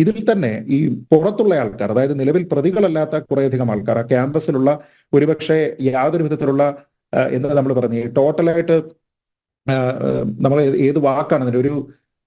ഇതിൽ തന്നെ ഈ പുറത്തുള്ള ആൾക്കാർ അതായത് നിലവിൽ പ്രതികളല്ലാത്ത കുറേയധികം ആൾക്കാർ ആ ക്യാമ്പസിലുള്ള ഒരുപക്ഷെ യാതൊരു വിധത്തിലുള്ള എന്താ നമ്മൾ പറഞ്ഞു. ടോട്ടലായിട്ട് നമ്മൾ ഏത് വാക്കാണ് ഒരു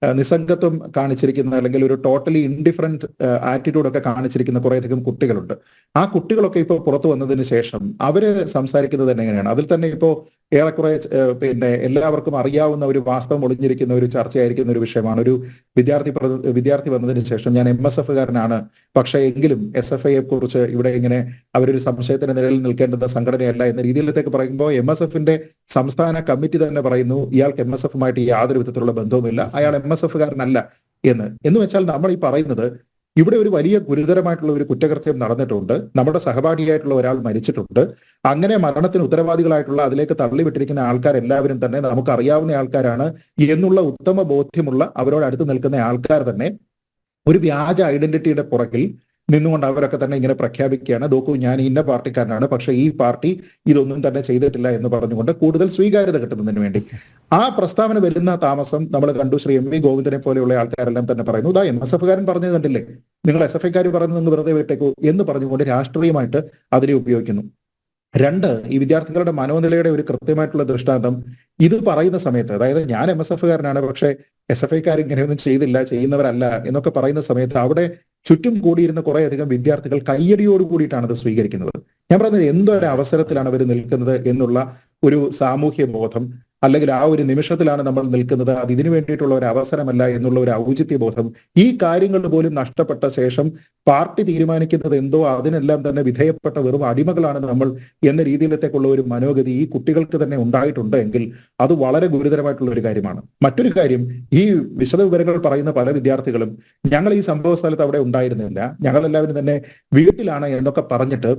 നിസ്സംഗത്വം കാണിച്ചിരിക്കുന്ന അല്ലെങ്കിൽ ഒരു ടോട്ടലി ഇൻഡിഫറന്റ് ആറ്റിറ്റ്യൂഡ് ഒക്കെ കാണിച്ചിരിക്കുന്ന കുറേയധികം കുട്ടികളുണ്ട്. ആ കുട്ടികളൊക്കെ ഇപ്പോൾ പുറത്തു വന്നതിന് ശേഷം അവർ സംസാരിക്കുന്നത് എങ്ങനെയാണ്? അതിൽ തന്നെ ഇപ്പോൾ ഏറെക്കുറെ പിന്നെ എല്ലാവർക്കും അറിയാവുന്ന ഒരു വാസ്തവം ഒളിഞ്ഞിരിക്കുന്ന ഒരു ചർച്ചയായിരിക്കുന്ന ഒരു വിഷയമാണ്. ഒരു വിദ്യാർത്ഥി വിദ്യാർത്ഥി വന്നതിന് ശേഷം ഞാൻ എം എസ് എഫുകാരനാണ് പക്ഷേ എങ്കിലും എസ് എഫ് ഐയെ കുറിച്ച് ഇവിടെ ഇങ്ങനെ അവരൊരു സംശയത്തിന് നിലയിൽ നിൽക്കേണ്ടുന്ന സംഘടനയല്ല എന്ന രീതിയിലേക്ക് പറയുമ്പോൾ എം എസ് എഫിന്റെ സംസ്ഥാന കമ്മിറ്റി തന്നെ പറയുന്നു ഇയാൾക്ക് എം എസ് എഫുമായിട്ട് യാതൊരു വിധത്തിലുള്ള ബന്ധവുമില്ല. അയാൾ എം എസ് എഫുകാരനല്ല എന്ന്. എന്ന് വെച്ചാൽ നമ്മൾ ഈ പറയുന്നത് ഇവിടെ ഒരു വലിയ ഗുരുതരമായിട്ടുള്ള ഒരു കുറ്റകൃത്യം നടന്നിട്ടുണ്ട്. നമ്മുടെ സഹപാഠിയായിട്ടുള്ള ഒരാൾ മരിച്ചിട്ടുണ്ട്. അങ്ങനെ മരണത്തിന് ഉത്തരവാദികളായിട്ടുള്ള അതിലേക്ക് തള്ളിവിട്ടിരിക്കുന്ന ആൾക്കാരെല്ലാവരും തന്നെ നമുക്ക് അറിയാവുന്ന ആൾക്കാരാണ് എന്നുള്ള ഉത്തമ ബോധ്യമുള്ള അവരോട് അടുത്ത് നിൽക്കുന്ന ആൾക്കാർ തന്നെ ഒരു വ്യാജ ഐഡന്റിറ്റിയുടെ പുറകിൽ നിന്നുകൊണ്ട് അവരൊക്കെ തന്നെ ഇങ്ങനെ പ്രഖ്യാപിക്കുകയാണ്. നോക്കൂ ഞാൻ ഇന്ന പാർട്ടിക്കാരനാണ്. പക്ഷേ ഈ പാർട്ടി ഇതൊന്നും തന്നെ ചെയ്തിട്ടില്ല എന്ന് പറഞ്ഞുകൊണ്ട് കൂടുതൽ സ്വീകാര്യത കിട്ടുന്നതിന് വേണ്ടി. ആ പ്രസ്താവന വരുന്ന താമസം നമ്മൾ കണ്ടു. ശ്രീ എം വി ഗോവിന്ദനെ പോലെയുള്ള ആൾക്കാരെല്ലാം തന്നെ പറയുന്നു ഇതാ എം എസ് എഫുകാരൻ പറഞ്ഞത് കണ്ടില്ലേ? നിങ്ങൾ എസ് എഫ് ഐക്കാർ പറയുന്നത് വെറുതെ വിട്ടേക്കൂ എന്ന് പറഞ്ഞുകൊണ്ട് രാഷ്ട്രീയമായിട്ട് അതിനെ ഉപയോഗിക്കുന്നു. രണ്ട് ഈ വിദ്യാർത്ഥികളുടെ മനോനിലയുടെ ഒരു കൃത്യമായിട്ടുള്ള ദൃഷ്ടാന്തം ഇത് പറയുന്ന സമയത്ത് അതായത് ഞാൻ എം എസ് എഫുകാരനാണ് പക്ഷേ എസ് എഫ് ഐക്കാർ ഇങ്ങനെയൊന്നും ചെയ്തില്ല ചെയ്യുന്നവരല്ല എന്നൊക്കെ പറയുന്ന സമയത്ത് അവിടെ ചുറ്റും കൂടിയിരുന്ന കുറേയധികം വിദ്യാർത്ഥികൾ കയ്യടിയോട് കൂടിയിട്ടാണ് അത് സ്വീകരിക്കുന്നത്. ഞാൻ പറഞ്ഞത് എന്തൊരു അവസരത്തിലാണ് അവർ നിൽക്കുന്നത് എന്നുള്ള ഒരു സാമൂഹ്യ ബോധം അല്ലെങ്കിൽ ആ ഒരു നിമിഷത്തിലാണ് നമ്മൾ നിൽക്കുന്നത്. അത് ഇതിനു വേണ്ടിയിട്ടുള്ള ഒരു അവസരമല്ല എന്നുള്ള ഒരു ഔചിത്യ ബോധം ഈ കാര്യങ്ങൾ പോലും നഷ്ടപ്പെട്ട ശേഷം പാർട്ടി തീരുമാനിക്കുന്നത് എന്തോ അതിനെല്ലാം തന്നെ വിധേയപ്പെട്ട വെറും അടിമകളാണ് നമ്മൾ എന്ന രീതിയിലത്തേക്കുള്ള ഒരു മനോഗതി ഈ കുട്ടികൾക്ക് തന്നെ ഉണ്ടായിട്ടുണ്ട് എങ്കിൽ അത് വളരെ ഗുരുതരമായിട്ടുള്ള ഒരു കാര്യമാണ്. മറ്റൊരു കാര്യം ഈ വിശദ വിവരങ്ങൾ പറയുന്ന പല വിദ്യാർത്ഥികളും ഞങ്ങൾ ഈ സംഭവ സ്ഥലത്ത് അവിടെ ഉണ്ടായിരുന്നില്ല. ഞങ്ങളെല്ലാവരും തന്നെ വീട്ടിലാണ് എന്നൊക്കെ പറഞ്ഞിട്ട്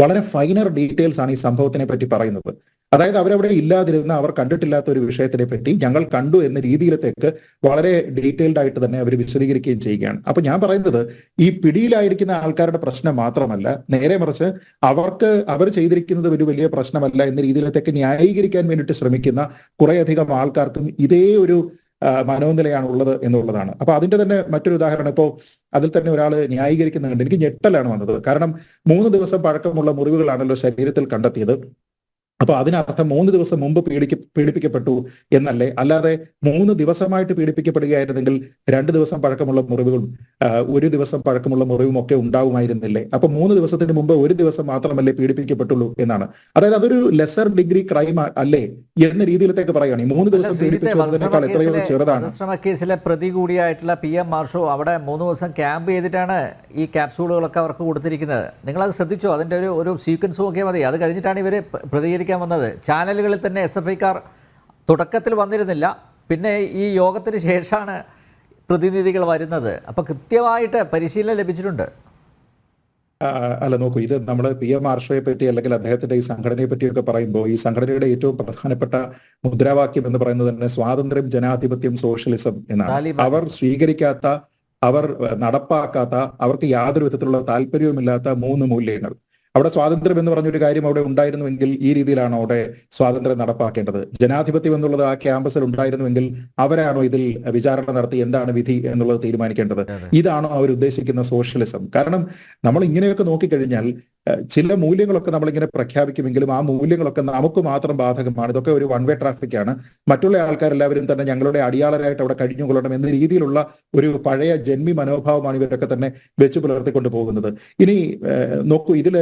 വളരെ ഫൈനർ ഡീറ്റെയിൽസ് ആണ് ഈ സംഭവത്തിനെ പറ്റി പറയുന്നത്. അതായത് അവരവിടെ ഇല്ലാതിരുന്ന അവർ കണ്ടിട്ടില്ലാത്ത ഒരു വിഷയത്തിനെ പറ്റി ഞങ്ങൾ കണ്ടു എന്ന രീതിയിലത്തേക്ക് വളരെ ഡീറ്റെയിൽഡ് ആയിട്ട് തന്നെ അവർ വിശദീകരിക്കുകയും ചെയ്യുകയാണ്. അപ്പൊ ഞാൻ പറയുന്നത് ഈ പിടിയിലായിരിക്കുന്ന ആൾക്കാരുടെ പ്രശ്നം മാത്രമല്ല നേരെ മറിച്ച് അവർക്ക് അവർ ചെയ്തിരിക്കുന്നത് ഒരു വലിയ പ്രശ്നമല്ല എന്ന രീതിയിലത്തേക്ക് ന്യായീകരിക്കാൻ വേണ്ടിയിട്ട് ശ്രമിക്കുന്ന കുറേയധികം ആൾക്കാർക്കും ഇതേ ഒരു മനോനിലയാണ് ഉള്ളത് എന്നുള്ളതാണ്. അപ്പൊ അതിന്റെ തന്നെ മറ്റൊരു ഉദാഹരണം ഇപ്പോ അതിൽ തന്നെ ഒരാൾ ന്യായീകരിക്കുന്നുണ്ട്. എനിക്ക് ഞെട്ടലാണ് വന്നത്. കാരണം മൂന്ന് ദിവസം പഴക്കമുള്ള മുറിവുകളാണല്ലോ ശരീരത്തിൽ കണ്ടെത്തിയത്. അപ്പൊ അതിനർത്ഥം മൂന്ന് ദിവസം മുമ്പ് പീഡിക്ക പീഡിപ്പിക്കപ്പെട്ടു എന്നല്ലേ? അല്ലാതെ മൂന്ന് ദിവസമായിട്ട് പീഡിപ്പിക്കപ്പെടുകയായിരുന്നെങ്കിൽ രണ്ട് ദിവസം പഴക്കമുള്ള മുറിവുകളും ഒരു ദിവസം പഴക്കമുള്ള മുറിവും ഒക്കെ ഉണ്ടാവുമായിരുന്നില്ലേ? അപ്പൊ മൂന്ന് ദിവസത്തിന് മുമ്പ് ഒരു ദിവസം മാത്രമല്ലേ പീഡിപ്പിക്കപ്പെട്ടുള്ളൂ എന്നാണ്. അതായത് അതൊരു ലെസർ ഡിഗ്രി ക്രൈം അല്ലേ എന്ന രീതിയിലത്തേക്ക് പറയുകയാണ് ഈ മൂന്ന് ദിവസം പീഡിപ്പിച്ചതിനേക്കാൾ എത്രയോ ചെറുതാണ്. കേസിലെ പ്രതി കൂടിയായിട്ടുള്ള പി എം മാർഷോ അവിടെ മൂന്ന് ദിവസം ക്യാമ്പ് ചെയ്തിട്ടാണ് ഈ ക്യാപ്സൂളുകളൊക്കെ അവർക്ക് കൊടുത്തിരിക്കുന്നത്. നിങ്ങൾ അത് ശ്രദ്ധിച്ചോ? അതിന്റെ ഒരു ഒരു സീക്വൻസ് നോക്കിയാൽ മതി. അത് കഴിഞ്ഞിട്ടാണ് ഇവർ പ്രതികരിക്കാൻ വന്നത്. ചാനലുകളിൽ തന്നെ എസ് എഫ് ഐക്കാർ തുടക്കത്തിൽ വന്നിരുന്നില്ല. പിന്നെ ഈ യോഗത്തിന് ശേഷമാണ് പ്രതിനിധികൾ വരുന്നത്. അപ്പോൾ കൃത്യമായിട്ട് പരിശീലനം ലഭിച്ചിട്ടുണ്ട്. അല്ല നോക്കൂ ഇത് നമ്മൾ പി എം ആർഷയെ പറ്റി അല്ലെങ്കിൽ അദ്ദേഹത്തിന്റെ ഈ സംഘടനയെ പറ്റിയൊക്കെ പറയുമ്പോൾ ഈ സംഘടനയുടെ ഏറ്റവും പ്രധാനപ്പെട്ട മുദ്രാവാക്യം എന്ന് പറയുന്നത് തന്നെ സ്വാതന്ത്ര്യം ജനാധിപത്യം സോഷ്യലിസം എന്നാണ്. അവർ സ്വീകരിക്കാത്ത അവർ നടപ്പാക്കാത്ത അവർക്ക് യാതൊരു വിധത്തിലുള്ള താല്പര്യവുമില്ലാത്ത മൂന്ന് മൂല്യങ്ങൾ. അവിടെ സ്വാതന്ത്ര്യം എന്ന് പറഞ്ഞൊരു കാര്യം അവിടെ ഉണ്ടായിരുന്നുവെങ്കിൽ ഈ രീതിയിലാണ് അവിടെ സ്വാതന്ത്ര്യം നടപ്പാക്കേണ്ടത്? ജനാധിപത്യം എന്നുള്ളത് ആ ക്യാമ്പസിൽ ഉണ്ടായിരുന്നുവെങ്കിൽ അവരാണോ ഇതിൽ വിചാരണ നടത്തി എന്താണ് വിധി എന്നുള്ളത് തീരുമാനിക്കേണ്ടത്? ഇതാണോ അവർ ഉദ്ദേശിക്കുന്ന സോഷ്യലിസം. കാരണം നമ്മൾ ഇങ്ങനെയൊക്കെ നോക്കിക്കഴിഞ്ഞാൽ ചില മൂല്യങ്ങളൊക്കെ നമ്മളിങ്ങനെ പ്രഖ്യാപിക്കുമെങ്കിലും ആ മൂല്യങ്ങളൊക്കെ നമുക്ക് മാത്രം ബാധകമാണ്. ഇതൊക്കെ ഒരു വൺ വേ ട്രാഫിക് ആണ്. മറ്റുള്ള ആൾക്കാരെല്ലാവരും തന്നെ ഞങ്ങളുടെ അടിയാളരായിട്ട് അവിടെ കഴിഞ്ഞുകൊള്ളണം എന്ന രീതിയിലുള്ള ഒരു പഴയ ജന്മി മനോഭാവമാണ് ഇവരൊക്കെ തന്നെ വെച്ചു പുലർത്തിക്കൊണ്ട് പോകുന്നത് ഇനി നോക്കൂ ഇതിൽ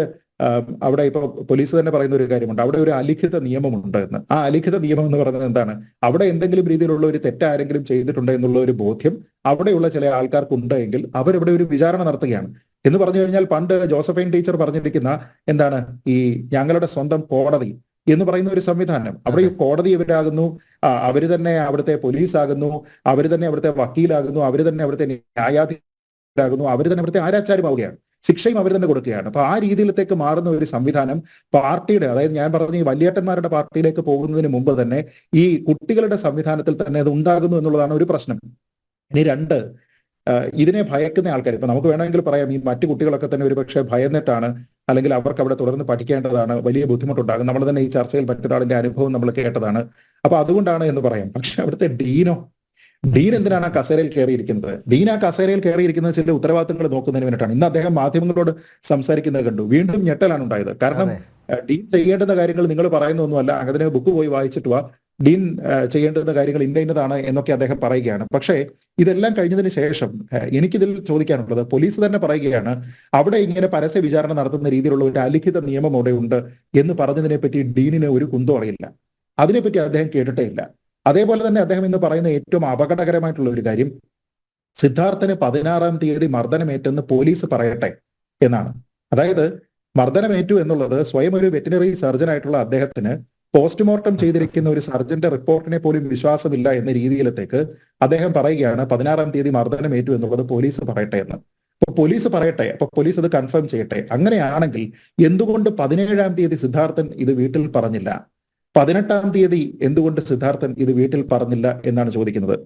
അവിടെ ഇപ്പൊ പോലീസ് തന്നെ പറയുന്ന ഒരു കാര്യമുണ്ട്. അവിടെ ഒരു അലിഖിത നിയമമുണ്ട് എന്ന്. ആ അലിഖിത നിയമം എന്ന് പറയുന്നത് എന്താണ്? അവിടെ എന്തെങ്കിലും രീതിയിലുള്ള ഒരു തെറ്റ് ആരെങ്കിലും ചെയ്തിട്ടുണ്ട് എന്നുള്ള ഒരു ബോധ്യം അവിടെയുള്ള ചില ആൾക്കാർക്ക് ഉണ്ട് എങ്കിൽ അവരിവിടെ ഒരു വിചാരണ നടത്തുകയാണ്. എന്ന് പറഞ്ഞു കഴിഞ്ഞാൽ പണ്ട് ജോസഫൈൻ ടീച്ചർ പറഞ്ഞിരിക്കുന്ന എന്താണ്? ഈ ഞങ്ങളുടെ സ്വന്തം കോടതി എന്ന് പറയുന്ന ഒരു സംവിധാനം. അവിടെ ഈ കോടതി ഇവരാകുന്നു. അവർ തന്നെ അവിടുത്തെ പോലീസ് ആകുന്നു അവർ തന്നെ അവിടുത്തെ വക്കീലാകുന്നു. അവർ തന്നെ അവിടുത്തെ ന്യായാധികാരാകുന്നു അവർ തന്നെ അവിടുത്തെ ആരാച്ചാരുമാവുകയാണ്. ശിക്ഷയും അവർ തന്നെ കൊടുക്കുകയാണ്. അപ്പൊ ആ രീതിയിലത്തേക്ക് മാറുന്ന ഒരു സംവിധാനം പാർട്ടിയുടെ അതായത് ഞാൻ പറഞ്ഞ ഈ വലിയേട്ടന്മാരുടെ പാർട്ടിയിലേക്ക് പോകുന്നതിന് മുമ്പ് തന്നെ ഈ കുട്ടികളുടെ സംവിധാനത്തിൽ തന്നെ അത് ഉണ്ടാകുന്നു എന്നുള്ളതാണ് ഒരു പ്രശ്നം. ഇനി രണ്ട് ഇതിനെ ഭയക്കുന്ന ആൾക്കാർ ഇപ്പൊ നമുക്ക് വേണമെങ്കിൽ പറയാം ഈ മറ്റു കുട്ടികളൊക്കെ തന്നെ ഒരുപക്ഷെ ഭയന്നിട്ടാണ് അല്ലെങ്കിൽ അവർക്ക് അവിടെ തുടർന്ന് പഠിക്കേണ്ടതാണ് വലിയ ബുദ്ധിമുട്ടുണ്ടാകും. നമ്മൾ തന്നെ ഈ ചർച്ചയിൽ മറ്റൊരാളിന്റെ അനുഭവം നമ്മൾ കേട്ടതാണ്. അപ്പൊ അതുകൊണ്ടാണ് എന്ന് പറയാം. പക്ഷെ അവിടുത്തെ ഡീനോ ഡീൻ എന്തിനാണ് ആ കസേരയിൽ കയറിയിരിക്കുന്നത്? ഡീൻ ആ കസേരയിൽ കയറിയിരിക്കുന്നത് ചില ഉത്തരവാദിത്തങ്ങൾ നോക്കുന്നതിന് വേണ്ടിയിട്ടാണ്. ഇന്ന് അദ്ദേഹം മാധ്യമങ്ങളോട് സംസാരിക്കുന്നത് കണ്ടു. വീണ്ടും ഞെട്ടലാണ് ഉണ്ടായത്. കാരണം ഡീൻ ചെയ്യേണ്ടുന്ന കാര്യങ്ങൾ നിങ്ങൾ പറയുന്നൊന്നുമല്ല അങ്ങനെ ബുക്ക് പോയി വായിച്ചിട്ട് വാ. ഡീൻ ചെയ്യേണ്ടുന്ന കാര്യങ്ങൾ ഇന്ന ഇന്നതാണ് എന്നൊക്കെ അദ്ദേഹം പറയുകയാണ്. പക്ഷേ ഇതെല്ലാം കഴിഞ്ഞതിന് ശേഷം എനിക്കിതിൽ ചോദിക്കാനുള്ളത് പോലീസ് തന്നെ പറയുകയാണ് അവിടെ ഇങ്ങനെ പരസ്യ വിചാരണ നടത്തുന്ന രീതിയിലുള്ള ഒരു അലിഖിത നിയമം അവിടെ ഉണ്ട് എന്ന് പറഞ്ഞതിനെ പറ്റി ഡീനിന് ഒരു കുന്തം അറിയില്ല. അതിനെപ്പറ്റി അദ്ദേഹം കേട്ടിട്ടേ ഇല്ല. അതേപോലെ തന്നെ അദ്ദേഹം ഇന്ന് പറയുന്ന ഏറ്റവും അപകടകരമായിട്ടുള്ള ഒരു കാര്യം സിദ്ധാർത്ഥന് പതിനാറാം തീയതി മർദ്ദനമേറ്റെന്ന് പോലീസ് പറയട്ടെ എന്നാണ്. അതായത് മർദ്ദനമേറ്റു എന്നുള്ളത് സ്വയം ഒരു വെറ്റിനറി സർജൻ ആയിട്ടുള്ള അദ്ദേഹത്തിന് പോസ്റ്റ്മോർട്ടം ചെയ്തിരിക്കുന്ന ഒരു സർജന്റെ റിപ്പോർട്ടിനെ പോലും വിശ്വാസമില്ല എന്ന രീതിയിലത്തേക്ക് അദ്ദേഹം പറയുകയാണ് പതിനാറാം തീയതി മർദ്ദനമേറ്റു എന്നുള്ളത് പോലീസ് പറയട്ടെ എന്ന്. അപ്പൊ പോലീസ് പറയട്ടെ അപ്പൊ പോലീസ് അത് കൺഫേം ചെയ്യട്ടെ. അങ്ങനെയാണെങ്കിൽ എന്തുകൊണ്ട് പതിനേഴാം തീയതി സിദ്ധാർത്ഥൻ ഇത് വീട്ടിൽ പറഞ്ഞില്ല? പതിനെട്ടാം തീയതി എന്തുകൊണ്ട് സിദ്ധാർത്ഥൻ ഇത് വീട്ടിൽ പറഞ്ഞില്ല എന്നാണ് ചോദിക്കുന്നത്?